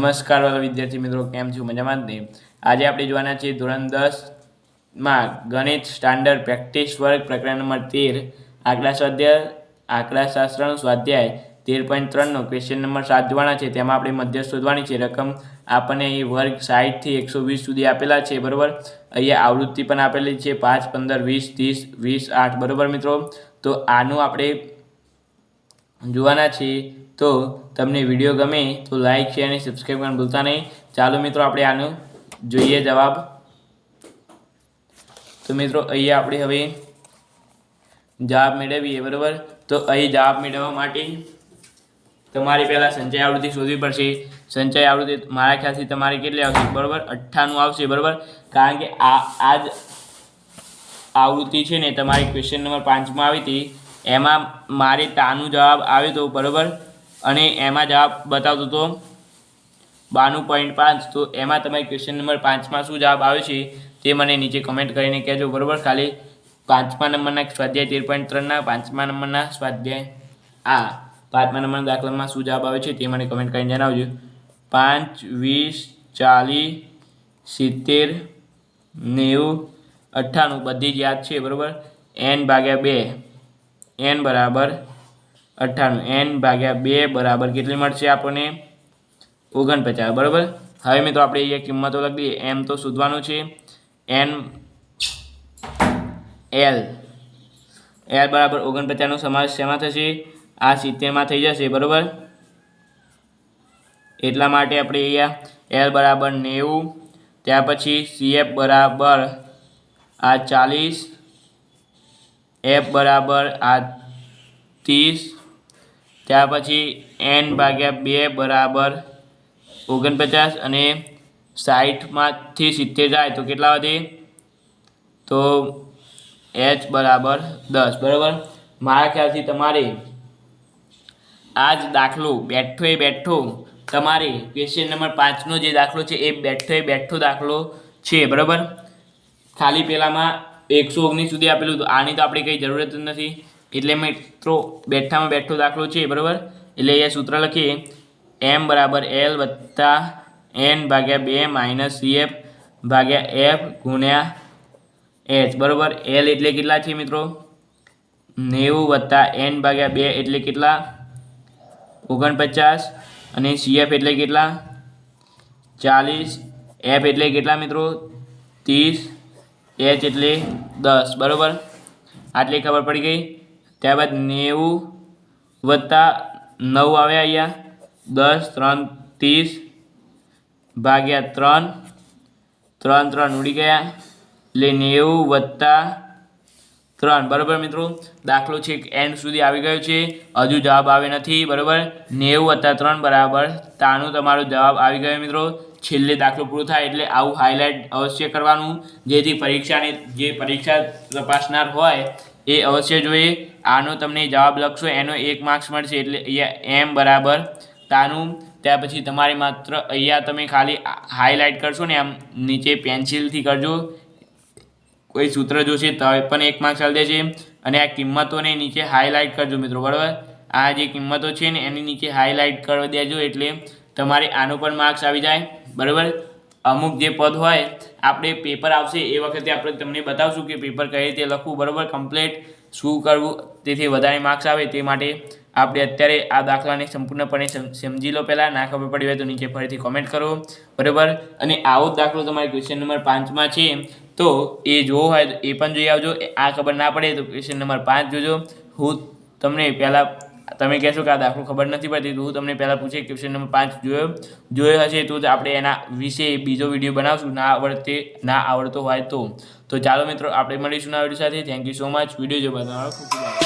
નમસ્કાર વાલા વિદ્યાર્થી મિત્રો, કેમ છો? મજામાં જ આજે આપણે જોવાના છીએ ધોરણ દસમાં ગણિત સ્ટાન્ડર્ડ પ્રેક્ટિસ વર્ગ પ્રકરણ નંબર તેર, આંકડા સ્વાધ્યાય આંકડાશાસ્ત્રનો સ્વાધ્યાય, તેર પોઈન્ટ ત્રણનો ક્વેશ્ચન નંબર સાત જોવાના છે. તેમાં આપણે મધ્ય શોધવાની છે. રકમ આપણને એ વર્ગ સાઠથી એકસો વીસ સુધી આપેલા છે, બરાબર? અહીંયા આવૃત્તિ પણ આપેલી છે, પાંચ, પંદર, વીસ, ત્રીસ, વીસ, આઠ, બરાબર મિત્રો? તો આનું આપણે જોવાના છીએ. તો તમને વીડિયો ગમે તો લાઇક શેર અને સબસ્ક્રાઈબ કરવાનું ભૂલતા નહીં. ચાલો મિત્રો, આપણે આનું જોઈએ જવાબ. તો મિત્રો અહીંયા આપણે હવે જવાબ મેળવીએ, બરાબર? તો અહીં જવાબ મેળવવા માટે તમારે પહેલાં સંચય આવૃત્તિ શોધવી પડશે. સંચય આવૃત્તિ મારા ખ્યાલથી તમારે કેટલી આવશે? બરાબર? અઠ્ઠાણું આવશે, બરાબર? કારણ કે આ આ જ આવૃત્તિ છે ને, તમારી ક્વેશ્ચન નંબર પાંચમાં આવી હતી. એમાં મારે તાનું જવાબ આવ્યો હતો, બરાબર? અને એમાં જવાબ બતાવતો હતો બાણું પોઈન્ટ પાંચ. તો એમાં તમારે ક્વેશ્ચન નંબર પાંચમાં શું જવાબ આવ્યો છે, તે મને નીચે કમેન્ટ કરીને કહેજો, બરાબર? ખાલી પાંચમા નંબરના સ્વાધ્યાય તેર પોઈન્ટ ત્રણના, પાંચમા નંબરના સ્વાધ્યાય આ. પાંચમા નંબરના દાખલામાં શું જવાબ આવે છે, તે મને કમેન્ટ કરીને જણાવજો. પાંચ, વીસ, ચાલીસ, સિત્તેર, નેવું, અઠ્ઠાણું. બધી જ યાદ છે, બરાબર? એન ભાગ્યા બે. એન બરાબર અઠ્ઠાણું. એન ભાગ્યા બે બરાબર કેટલી મળશે આપણને? ઓગણપચાસ. બરાબર? હવે મિત્રો આપણે અહીંયા કિંમતો લખી દઈએ. એમ તો શોધવાનું છે. N L. એલ બરાબર ઓગણપચાસનો સમાવેશ શેમાં થશે? આ સિત્તેરમાં થઈ જશે. બરાબર? એટલા માટે આપણે અહીંયા એલ બરાબર નેવું. ત્યાર પછી સીએફ બરાબર આ ચાલીસ. એફ બરાબર આ ત્રીસ. ત્યાર પછી એન ભાગ્યા બે બરાબર ઓગણપચાસ અને સાઠમાંથી સિત્તેર જાય. તો કેટલા વધે તો એચ બરાબર દસ. બરાબર? મારા ખ્યાલથી તમારે આ જ દાખલો બેઠો એ બેઠો તમારે ક્વેશ્ચન નંબર પાંચનો જે દાખલો છે એ બેઠો એ બેઠો દાખલો છે. બરાબર? ખાલી પેલામાં એકસો ઓગણીસ સુધી આપેલું હતું. આની તો આપણે કંઈ જરૂરત જ નથી. એટલે મિત્રો, બેઠામાં બેઠો દાખલો છે, બરાબર? એટલે અહીંયા સૂત્ર લખીએ. એમ બરાબર એલ વત્તા એન ભાગ્યા બે માઇનસ સીએફ ભાગ્યા એફ ગુણ્યા એચ બરાબર? એલ એટલે કેટલા છે મિત્રો? નેવું વત્તા એન ભાગ્યા બે એટલે કેટલા? ઓગણપચાસ. અને સીએફ એટલે કેટલા? ચાલીસ. એફ એટલે કેટલા મિત્રો? ત્રીસ. એચ એટલે દસ, બરાબર? આટલી ખબર પડી ગઈ. ત્યારબાદ નેવું વત્તા નવ આવ્યા અહીંયા. દસ, ત્રણ, ત્રીસ, ભાગ્યા ત્રણ. ત્રણ ત્રણ ઉડી ગયા. એટલે નેવું વત્તા ત્રણ, બરાબર મિત્રો? દાખલો છે એન્ડ સુધી આવી ગયો છે. હજુ જવાબ આવે નથી, બરાબર? નેવું વત્તા ત્રણ બરાબર. તાનું તમારો જવાબ આવી ગયો મિત્રો. છેલ્લે દાખલો પૂરો થાય એટલે આવું હાઇલાઇટ અવશ્ય કરવાનું. જેથી પરીક્ષાની, જે પરીક્ષા તપાસનાર હોય, એ અવશ્ય જોઈએ. આનો તમને જવાબ લખશો, એનો એક માર્ક્સ મળશે એટલે અહીંયા એમ બરાબર તાનું. ત્યાર પછી તમારે માત્ર અહીંયા તમે ખાલી હાઇલાઇટ કરશો ને આમ નીચે પેન્સિલથી કરજો. કોઈ સૂત્ર જોશે તો પણ એક માર્ક્સ આવી જશે અને આ કિંમતોને નીચે હાઇલાઇટ કરજો મિત્રો, બરાબર? આ જે કિંમતો છે ને એની નીચે હાઇલાઇટ કરી દેજો એટલે તમારે આનો પણ માર્ક્સ આવી જાય. બરાબર? અમુક જે પદ હોય, આપણે પેપર આવશે, એ વખતે આપણે તમને બતાવશું કે પેપર કઈ રીતે લખવું, બરાબર? કમ્પ્લેટ શું કરવું, તેથી વધારે માર્ક્સ આવે તે માટે આપણે અત્યારે આ દાખલાને સંપૂર્ણપણે સમ- સમજી લો પહેલાં. ના ખબર પડી હોય તો નીચે ફરીથી કોમેન્ટ કરો, બરાબર? અને આવો જ દાખલો તમારે ક્વેશ્ચન નંબર પાંચમાં છે, તો એ જોવો હોય તો એ પણ જોઈ આવજો. આ ખબર ના પડે તો ક્વેશ્ચન નંબર પાંચ જોજો. હું તમને પહેલાં તમે કહેશો કે આ દાખલો ખબર નથી પડતી, તો હું તમને પહેલાં પૂછે ક્વેશ્ચન નંબર પાંચ જોયો. જોયો હશે તો આપણે એના વિશે બીજો વીડિયો બનાવશું. ના આવડતે, ના આવડતો હોય તો. તો ચાલો મિત્રો, આપણે મળીશું ના વીડિયો સાથે. Thank you so much video જોવા તમારો ખૂબ